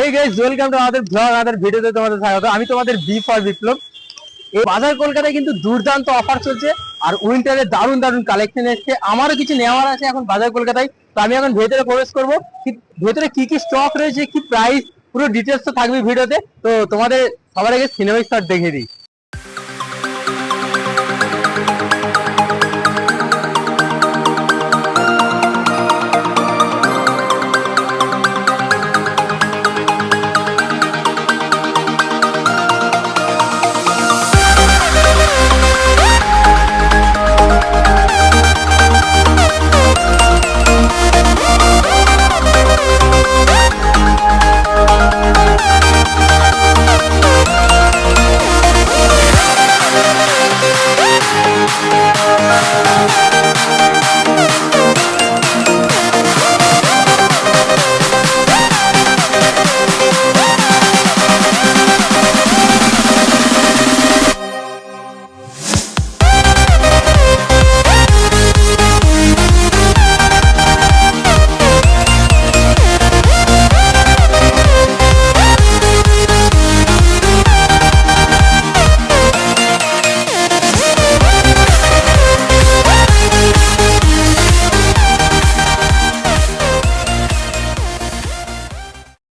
এই guys welcome to আমাদের blog আমাদের ভিডিওতে তোমাদের স্বাগত। আমি তোমাদের বি ফর বিপ্লব। এই বাজার কলকাতায় কিন্তু দুর্দান্ত অফার চলছে আর উইন্টারে দারুণ দারুণ কালেকশন এসছে। আমারও কিছু নেওয়ার আছে এখন বাজার কলকাতায়। তো আমি এখন ভেতরে প্রবেশ করব। ভেতরে কি কি স্টক রয়েছে, কি প্রাইস পুরো ডিটেলস তো থাকবে ভিডিওতে। তো তোমাদের সবার আগে সিনেমা স্টার দেখে দিই।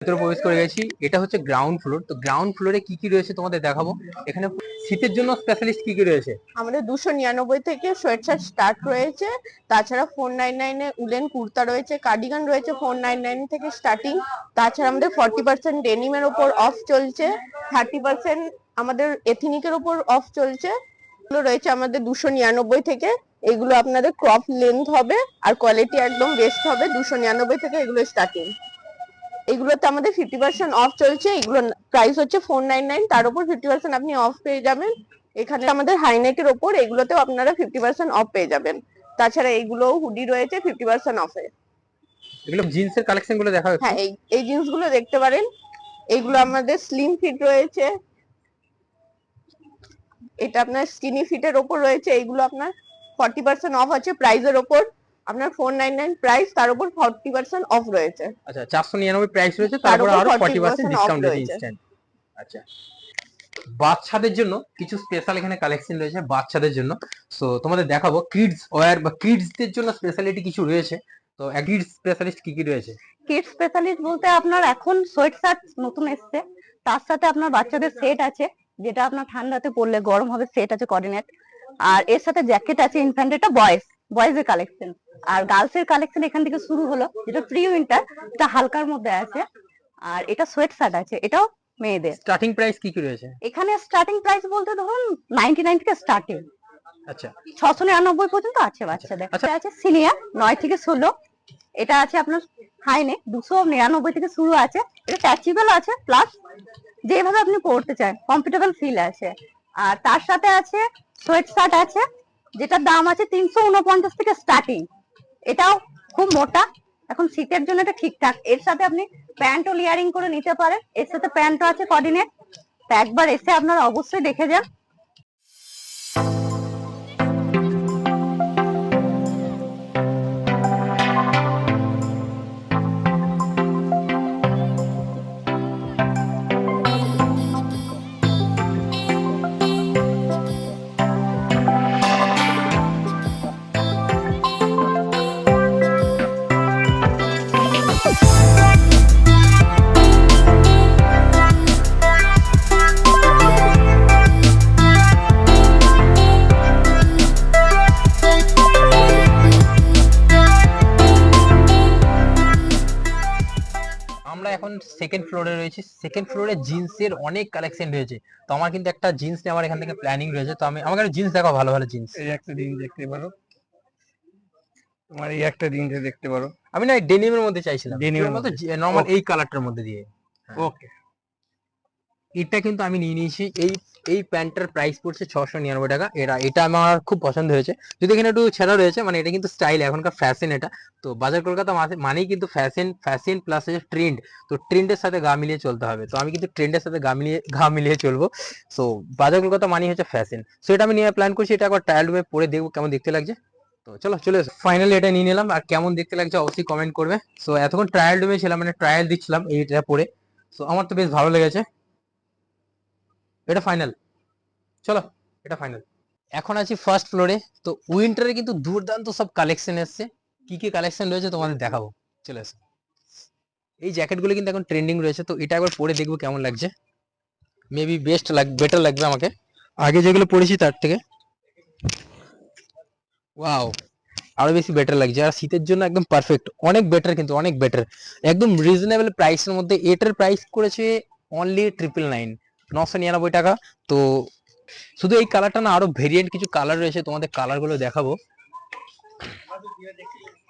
ভেতরে প্রবেশ করে গেছি। এটা হচ্ছে গ্রাউন্ড ফ্লোর তো গ্রাউন্ড ফ্লোরে কি কি রয়েছে তোমাদের দেখাবো? এখানে শীতের জন্য স্পেশালিস্ট কি কি রয়েছে? আমাদের দুশো নিরানব্বই থেকে সোয়েট স্টার্ট রয়েছে। তাছাড়া ফোর নাইন নাইনে উলেন কুর্তা রয়েছে কার্ডিগান রয়েছে ফোর নাইন নাইন থেকে স্টার্টিং তাছাড়া আমাদের ফর্টি পার্সেন্ট ডেনিমের ওপর অফ চলছে। থার্টি পার্সেন্ট আমাদের এথনিকের ওপর অফ চলছে। এগুলো রয়েছে আমাদের দুশো নিরানব্বই থেকে। এগুলো আপনাদের ক্রপ লেন্থ হবে, আর কোয়ালিটি একদম বেস্ট হবে। দুশো নিরানব্বই থেকে এগুলো স্টার্টিং এগুলোতে আমাদের ফিফটি পার্সেন্ট অফ চলছে এগুলো প্রাইস হচ্ছে ফোর নাইন নাইন তার উপর ফিফটি পার্সেন্ট আপনি অফ পেয়ে যাবেন। এখানে আমাদের হাইনেকের ওপর এগুলোতেও আপনারা ফিফটি পার্সেন্ট অফ পেয়ে যাবেন। তাছাড়া এইগুলো হুডি রয়েছে ফিফটি পার্সেন্ট অফে এগুলো জিন্সের কালেকশনগুলো দেখা হ্যাঁ এই এই জিনিসগুলো দেখতে পারেন। এইগুলো আমাদের স্লিম ফিট রয়েছে। এটা আপনার স্কিনি ফিটের ওপর রয়েছে। এইগুলো আপনার ফর্টি পার্সেন্ট অফ আছে প্রাইসের ওপর। আপনার ফোর নাইন নাইন প্রাইস তার উপর ফর্টি পার্সেন্ট অফ রয়েছে। আচ্ছা চারশো নিরানব্বই প্রাইস রয়েছে তার উপর আরও 40% ফর্টি পার্সেন্ট ডিসকাউন্ট রয়েছে আচ্ছা। বাচ্চাদের জন্য কিছু স্পেশাল এখানে কালেকশন রয়েছে বাচ্চাদের জন্য। সো তোমাদের দেখাবো কিডস ওয়্যার বা কিডসদের জন্য স্পেশালিটি কিছু রয়েছে। তো কিডস স্পেশালিস্ট কি কি রয়েছে? কিড স্পেশালিস্ট বলতে আপনার এখন সোয়েট শার্ট নতুন এসছে। তার সাথে আপনার বাচ্চাদের সেট আছে যেটা আপনার ঠান্ডাতে পড়লে গরম হবে সেট আছে কোঅর্ডিনেট আর এর সাথে জ্যাকেট আছে ইনফ্যান্ট এটা বয়েজ বয়েজ এর কালেকশন আর গার্লস এর কালেকশন এখান থেকে শুরু হলো যেটা প্রি উইন্টার এটা হালকার মধ্যে আছে। আর এটা সোয়েট শার্ট আছে এটাও মেয়েদের। স্টার্টিং প্রাইস কি কি রয়েছে? এখানে স্টার্টিং প্রাইস বলতে ধরুন নাইনটি নাইন থেকে স্টার্টিং আচ্ছা। ছশো নিরানব্বই পর্যন্ত আছে বাচ্চাদের। আচ্ছা। এটা আছে সিনিয়র নয় থেকে ষোলো। এটা আছে আপনার হাইনে দুশো নিরানব্বই থেকে শুরু আছে। এটা ট্যাচিবল আছে প্লাস যেভাবে আপনি পড়তে চান কমফোর্টেবল ফিল আছে। আর তার সাথে আছে সোয়েট শার্ট আছে। যেটার দাম আছে তিনশো উনপঞ্চাশ থেকে স্টার্টিং এটাও খুব মোটা। এখন শীতের জন্য এটা ঠিকঠাক। এর সাথে আপনি প্যান্টও লিয়ারিং করে নিতে পারেন। এর সাথে প্যান্টও আছে কদিনের। তো একবার এসে আপনারা অবশ্যই দেখে যান। সেকেন্ড ফ্লোরে রয়েছি। সেকেন্ড ফ্লোরে জিন্সের অনেক কালেকশন রয়েছে। তো আমার কিন্তু একটা জিন্স নেওয়ার এখান থেকে প্ল্যানিং রয়েছে। তো আমি আমাকে জিন্স দেখো ভালো ভালো জিন্স এই একটা জিন্স দেখতে পারো। তোমার এই একটা জিন্স দেখতে পারো। আমি না ডেনিমের মধ্যে চাইছিলাম। ডেনিমের মধ্যে? নরমাল এই কালারটার মধ্যে দিয়ে। হ্যাঁ। ওকে এটা কিন্তু আমি নিয়ে নিয়েছি। এই এই প্যান্টটার প্রাইস পড়ছে ছশো নিরানব্বই টাকা। এটা এটা আমার খুব পছন্দ হয়েছে। যদি এখানে একটু ছেঁড়া রয়েছে মানে এটা কিন্তু স্টাইল এখনকার ফ্যাশন এটা। তো বাজার কলকাতা মানেই কিন্তু ফ্যাশন ফ্যাশন প্লাস হচ্ছে ট্রেন্ড তো ট্রেন্ডের সাথে গা মিলিয়ে চলতে হবে। তো আমি কিন্তু ট্রেন্ডের সাথে গা মিলিয়ে গা মিলিয়ে চলবো। সো বাজার কলকাতা মানেই হচ্ছে ফ্যাশন সো এটা আমি নিয়ে প্ল্যান করছি। এটা একবার ট্রায়াল রুমে পরে দেখব কেমন দেখতে লাগছে। তো চলো, চলে এসো। ফাইনালি এটা নিয়ে নিলাম। আর কেমন দেখতে লাগছে অবশ্যই কমেন্ট করবে। সো এতক্ষণ ট্রায়াল রুমে ছিলাম মানে ট্রায়াল দিচ্ছিলাম, এইটা পরে সো আমার তো বেশ ভালো লেগেছে। এটা ফাইনাল চলো, এটা ফাইনাল এখন আছি ফার্স্ট ফ্লোরে তো উইন্টারে কিন্তু দুর্দান্ত সব কালেকশন এসছে। কি কি কালেকশন রয়েছে তোমাদের দেখাবো। চলে এসো এই জ্যাকেটগুলো কিন্তু এখন ট্রেন্ডিং রয়েছে। তো এটা একবার পরে দেখব কেমন লাগছে। মেবি বেস্ট লাগ বেটার লাগবে আমাকে। আগে যেগুলো পড়েছি তার থেকে। ওয়াও আরও বেশি বেটার লাগছে। আর শীতের জন্য একদম পারফেক্ট অনেক বেটার কিন্তু, অনেক বেটার একদম রিজনেবল প্রাইসের মধ্যে। এটার প্রাইস করেছে অনলি ট্রিপল নাইন নশো নিরানব্বই টাকা। তো শুধু এই কালারটা না, আরও ভেরিয়েন্ট কিছু কালার রয়েছে, তোমাদের কালারগুলো দেখাবো।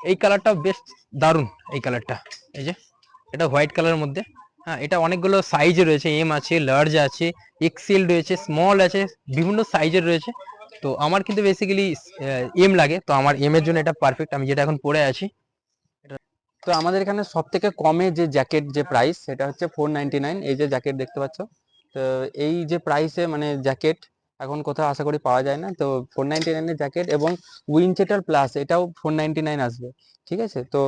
এই কালারটা বেশ দারুণ, এই কালারটা এই যে, এটা হোয়াইট কালারের মধ্যে। হ্যাঁ এটা অনেকগুলো সাইজে রয়েছে এম আছে লার্জ আছে এক্সেল রয়েছে স্মল আছে, বিভিন্ন সাইজের রয়েছে। তো আমার কিন্তু বেসিক্যালি এম লাগে, তো আমার এম এর জন্য এটা পারফেক্ট আমি যেটা এখন পরে আছি। তো আমাদের এখানে সব থেকে কমে যে জ্যাকেট যে প্রাইস সেটা হচ্ছে ফোর নাইনটি নাইন এই যে জ্যাকেট দেখতে পাচ্ছ তো এই যে প্রাইসে মানে জ্যাকেট এখন কোথাও আশা করি পাওয়া যায় না। তো ফোর নাইনটি নাইনের জ্যাকেট এবং উইনচেটার প্লাস এটাও ফোর নাইনটি নাইন আসবে, ঠিক আছে? তো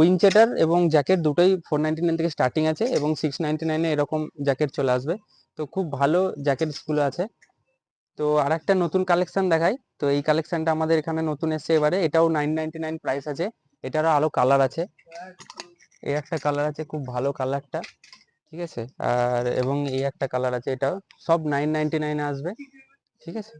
উইনচেটার এবং জ্যাকেট দুটোই ফোর নাইনটি নাইন থেকে স্টার্টিং আছে এবং সিক্স নাইনটি নাইনে এরকম জ্যাকেট চলে আসবে। তো খুব ভালো জ্যাকেটসগুলো আছে। তো আর একটা নতুন কালেকশন দেখাই। তো এই কালেকশনটা আমাদের এখানে নতুন এসছে এবারে। এটাও নাইন নাইনটি নাইন প্রাইস আছে। এটারও আলো কালার আছে। এই একটা কালার আছে, খুব ভালো কালারটা ঠিক আছে? আর এবং এই একটা কালার আছে এটাও, সব নাইন নাইনটি নাইনে আসবে, ঠিক আছে?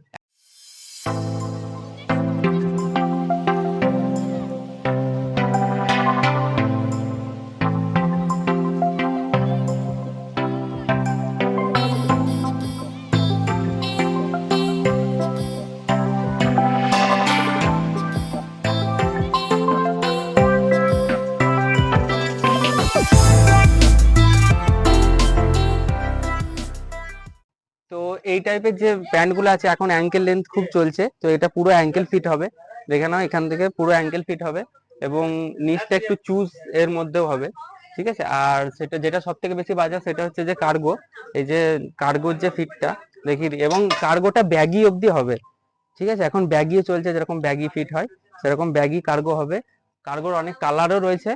এই টাইপের যে প্যান্টগুলো আছে, এখন অ্যাঙ্কেল লেন্থ খুব চলছে, তো এটা পুরো অ্যাঙ্কেল ফিট হবে। দেখে নাও, এখান থেকে পুরো অ্যাঙ্কেল ফিট হবে এবং নিচটা একটু চুজ এর মধ্যেও হবে, ঠিক আছে? আর সেটা, যেটা সব থেকে বেশি বাজার সেটা হচ্ছে যে কার্গো এই যে কার্গোর যে ফিটটা দেখি, এবং কার্গোটা ব্যাগি অবধি হবে, ঠিক আছে? এখন ব্যাগিও চলছে, যেরকম ব্যাগি ফিট হয়, সেরকম ব্যাগি কার্গো হবে। কার্গোর অনেক কালারও রয়েছে,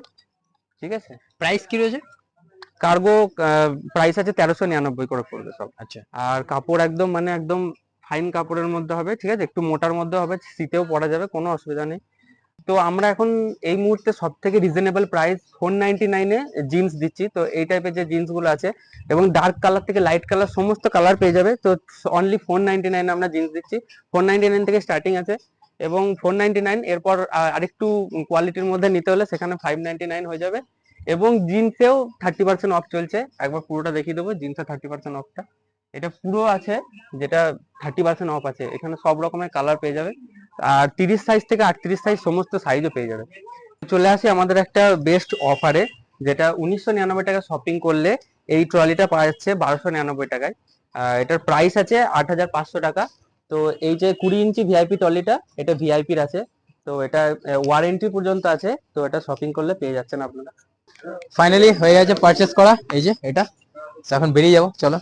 ঠিক আছে? প্রাইস কি রয়েছে? কার্গো প্রাইস আছে তেরোশো নিরানব্বই করে পড়বে সব। আচ্ছা। আর কাপড় একদম মানে একদম ফাইন কাপড়ের মধ্যে হবে ঠিক আছে? একটু মোটার মধ্যে হবে শীতেও পরা যাবে কোনো অসুবিধা নেই। তো আমরা এখন এই মুহূর্তে সব থেকে রিজনেবল প্রাইস ফোর নাইনটি নাইনে জিন্স দিচ্ছি। তো এই টাইপের যে জিন্সগুলো আছে এবং ডার্ক কালার থেকে লাইট কালার সমস্ত কালার পেয়ে যাবে। তো অনলি ফোর নাইনটি নাইনে আমরা জিন্স দিচ্ছি। ফোর নাইনটি নাইন থেকে স্টার্টিং আছে। এবং ফোর নাইনটি নাইন এরপর আরেকটু কোয়ালিটির মধ্যে নিতে হলে সেখানে ফাইভ নাইনটি নাইন হয়ে যাবে। এবং জিন্সেও থার্টি পার্সেন্ট অফ চলছে। একবার পুরোটা দেখিয়ে দেবো জিন্সে থার্টি পার্সেন্ট অফটা এটা পুরো আছে, যেটা থার্টি পার্সেন্ট অফ আছে। এখানে সব রকমের কালার পেয়ে যাবে। আর তিরিশ সাইজ থেকে আটত্রিশ সাইজ সমস্ত সাইজও পেয়ে যাবে। চলে আসি আমাদের একটা বেস্ট অফারে যেটা উনিশশো নিরানব্বই টাকা শপিং করলে এই ট্রলিটা পাওয়া যাচ্ছে বারোশো নিরানব্বই টাকায়। এটার প্রাইস আছে আট হাজার পাঁচশো টাকা। তো এই যে কুড়ি ইঞ্চি ভিআইপি ট্রলিটা এটা ভিআইপির আছে। তো এটা ওয়ারেন্টি পর্যন্ত আছে। তো এটা শপিং করলে পেয়ে যাচ্ছেন আপনারা। ফাইনালি হয়ে গেছে পারচেস করা। এই যে এটা। এখন বেরিয়ে যাব চলো।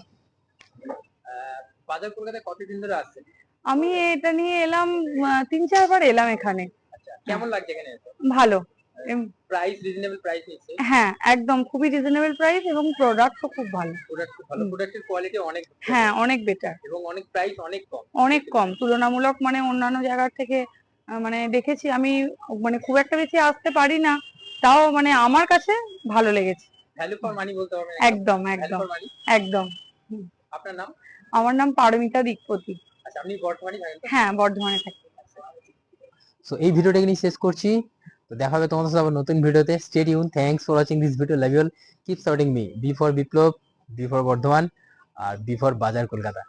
বাজার কলকাতায় কতদিন ধরে আসছে আমি এটা নিয়ে এলাম তিন চারবার এলাম এখানে। কেমন লাগছে এখানে ভালো। প্রাইস রিজনেবল প্রাইস নিচ্ছে হ্যাঁ একদম খুবই রিজনেবল প্রাইস এবং প্রোডাক্ট তো খুব ভালো। প্রোডাক্ট ভালো। প্রোডাক্টের কোয়ালিটি অনেক হ্যাঁ অনেক বেটার এবং অনেক প্রাইস অনেক কম। অনেক কম। তুলনামূলক মানে অন্যান্য জায়গার থেকে আহ, মানে দেখেছি আমি মানে খুব একটা বেশি আসতে পারি না। তাও মানে আমার কাছে ভালো লেগেছে। ভ্যালু ফর মানি বলতে হবে। একদম একদম একদম। আপনার নাম? আমার নাম পারমিতা দিকপতি আচ্ছা আপনি থাকেন হ্যাঁ বর্ধমানে থাকি। সো এই ভিডিওটা এখানেই শেষ করছি। তো দেখা হবে তোমাদের সাথে আবার নতুন ভিডিওতে। Stay tune thanks for watching this video love you all keep supporting me B for Biplab B for Bardhaman R B for বাজার কলকাতা